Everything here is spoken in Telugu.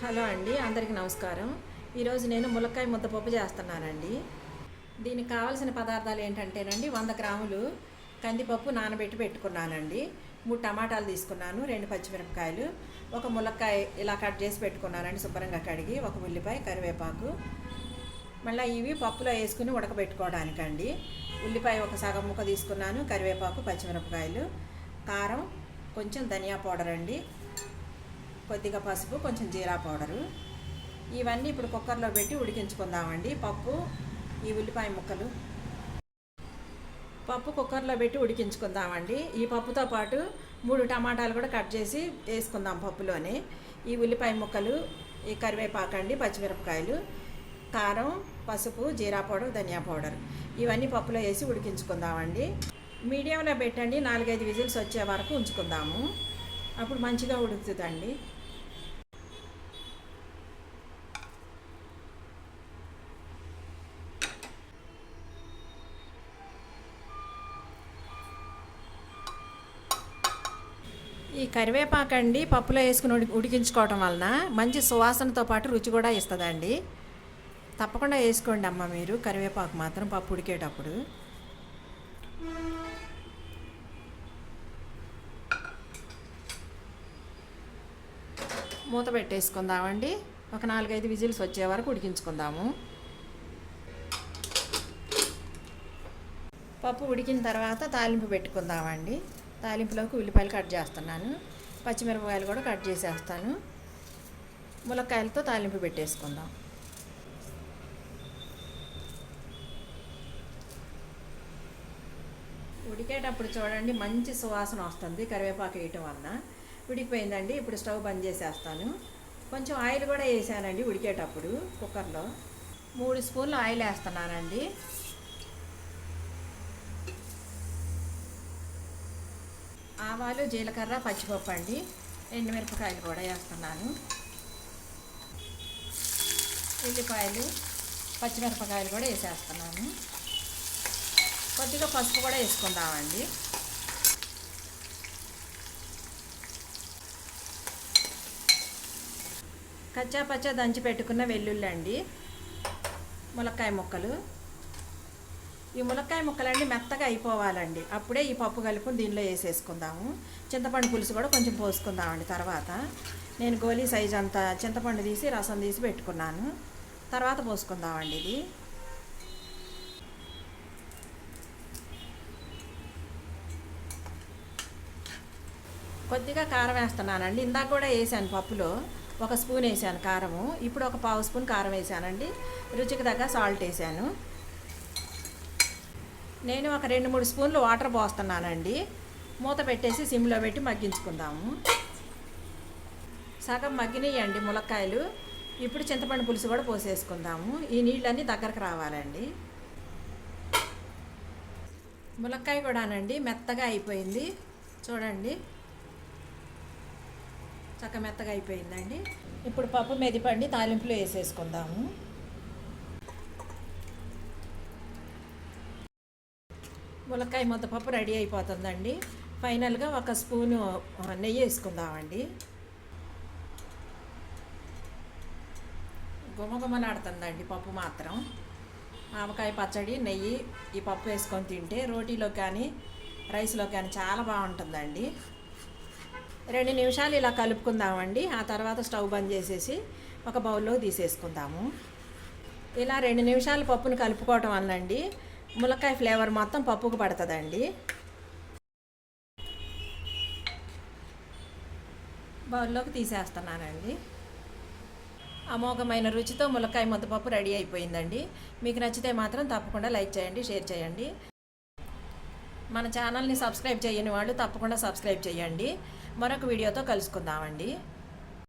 హలో అండి అందరికీ నమస్కారం. ఈరోజు నేను ములక్కాయ ముద్దపప్పు చేస్తున్నానండి. దీనికి కావాల్సిన పదార్థాలు ఏంటంటేనండి వంద గ్రాములు కందిపప్పు నానబెట్టి పెట్టుకున్నానండి. మూడు టమాటాలు తీసుకున్నాను రెండు పచ్చిమిరపకాయలు ఒక ములక్కాయ ఇలా కట్ చేసి పెట్టుకున్నానండి శుభ్రంగా కడిగి ఒక ఉల్లిపాయ కరివేపాకు. మళ్ళీ ఇవి పప్పులో వేసుకుని ఉడకబెట్టుకోవడానికండి. ఉల్లిపాయ ఒక సగం ముక్క తీసుకున్నాను కరివేపాకు పచ్చిమిరపకాయలు కారం కొంచెం ధనియా పౌడర్ అండి. కొద్దిగా పసుపు కొంచెం జీరా పౌడరు. ఇవన్నీ ఇప్పుడు కుక్కర్లో పెట్టి ఉడికించుకుందామండి. పప్పు ఈ ఉల్లిపాయ ముక్కలు. పప్పు కుక్కర్లో పెట్టి ఉడికించుకుందామండి. ఈ పప్పుతో పాటు మూడు టమాటాలు కూడా కట్ చేసి వేసుకుందాం పప్పులోనే. ఈ ఉల్లిపాయ ముక్కలు ఈ కరివేపాకు అండి పచ్చిమిరపకాయలు కారం పసుపు జీరా పౌడర్ ధనియా పౌడర్. ఇవన్నీ పప్పులో వేసి ఉడికించుకుందామండి. మీడియంలో పెట్టండి. నాలుగైదు విజిల్స్ వచ్చే వరకు ఉంచుకుందాము. అప్పుడు మంచిగా ఉడుకుతుందండి. ఈ కరివేపాకండి పప్పులో వేసుకుని ఉడి ఉడికించుకోవటం వలన మంచి సువాసనతో పాటు రుచి కూడా ఇస్తుందండి. తప్పకుండా వేసుకోండి అమ్మ మీరు. కరివేపాకు మాత్రం పప్పు ఉడికేటప్పుడు. మూత పెట్టేసుకుందామండి. ఒక నాలుగైదు విజిల్స్ వచ్చే వరకు ఉడికించుకుందాము. పప్పు ఉడికిన తర్వాత తాలింపు పెట్టుకుందామండి. తాలింపులోకి ఉల్లిపాయలు కట్ చేస్తున్నాను. పచ్చిమిరపకాయలు కూడా కట్ చేసేస్తాను. ములక్కాయలతో తాలింపు పెట్టేసుకుందాం. ఉడికేటప్పుడు చూడండి మంచి సువాసన వస్తుంది కరివేపాకు వేయటం వలన. ఉడికిపోయిందండి ఇప్పుడు స్టవ్ బంద్ చేసేస్తాను. కొంచెం ఆయిల్ కూడా వేసానండి ఉడికేటప్పుడు కుక్కర్లో. మూడు స్పూన్లు ఆయిల్ వేస్తున్నానండి. ఆవాలు జీలకర్ర పచ్చిపప్పు అండి. ఎండుమిరపకాయలు కూడా వేస్తున్నాను. ఉల్లిపాయలు పచ్చిమిరపకాయలు కూడా వేసేస్తున్నాను. కొద్దిగా పసుపు కూడా వేసుకుందామండి. కచ్చా పచ్చా దంచి పెట్టుకున్న వెల్లుల్లి అండి. ములక్కాయ ముక్కలు. ఈ ములక్కాయ ముక్కలన్నీ మెత్తగా అయిపోవాలండి. అప్పుడే ఈ పప్పు కలుపుని దీనిలో వేసేసుకుందాము. చింతపండు పులుసు కూడా కొంచెం పోసుకుందామండి తర్వాత. నేను గోలీ సైజ్ అంతా చింతపండు తీసి రసం తీసి పెట్టుకున్నాను. తర్వాత పోసుకుందామండి ఇది. కొద్దిగా కారం వేస్తున్నానండి. ఇందాక కూడా వేసాను పప్పులో. ఒక స్పూన్ వేసాను కారము. ఇప్పుడు ఒక పావు స్పూన్ కారం వేసానండి. రుచికి తగ్గ సాల్ట్ వేసాను. నేను ఒక రెండు మూడు స్పూన్లు వాటర్ పోస్తున్నానండి. మూత పెట్టేసి సిమ్లో పెట్టి మగ్గించుకుందాము. సగం మగ్గినాయండి ములక్కాయలు. ఇప్పుడు చింతపండు పులుసు కూడా పోసేసుకుందాము. ఈ నీళ్ళన్నీ దగ్గరకు రావాలండి. ములక్కాయ కూడానండి మెత్తగా అయిపోయింది. చూడండి. చక్క మెత్తగా అయిపోయిందండి. ఇప్పుడు పప్పు మెదిపండి తాలింపులో వేసేసుకుందాము. ములక్కాయ ముద్దపప్పు రెడీ అయిపోతుందండి. ఫైనల్గా ఒక స్పూను నెయ్యి వేసుకుందామండి. గుమగుమలాడుతుందండి పప్పు మాత్రం. ఆవకాయ పచ్చడి నెయ్యి ఈ పప్పు వేసుకొని తింటే రోటీలో కానీ రైస్లో కానీ చాలా బాగుంటుందండి. రెండు నిమిషాలు ఇలా కలుపుకుందామండి. ఆ తర్వాత స్టవ్ బంద్ చేసేసి ఒక బౌల్లో తీసేసుకుందాము. ఇలా రెండు నిమిషాలు పప్పును కలుపుకోవటం వల్లండి. ములక్కాయ ఫ్లేవర్ మొత్తం పప్పుకు పడుతుందండి. బౌల్లోకి తీసేస్తున్నానండి. అమోఘమైన రుచితో ములక్కాయ ముద్దపప్పు రెడీ అయిపోయిందండి. మీకు నచ్చితే మాత్రం తప్పకుండా లైక్ చేయండి షేర్ చేయండి. మన ఛానల్ని సబ్స్క్రైబ్ చేయని వాళ్ళు తప్పకుండా సబ్స్క్రైబ్ చేయండి. మరొక వీడియోతో కలుసుకుందామండి.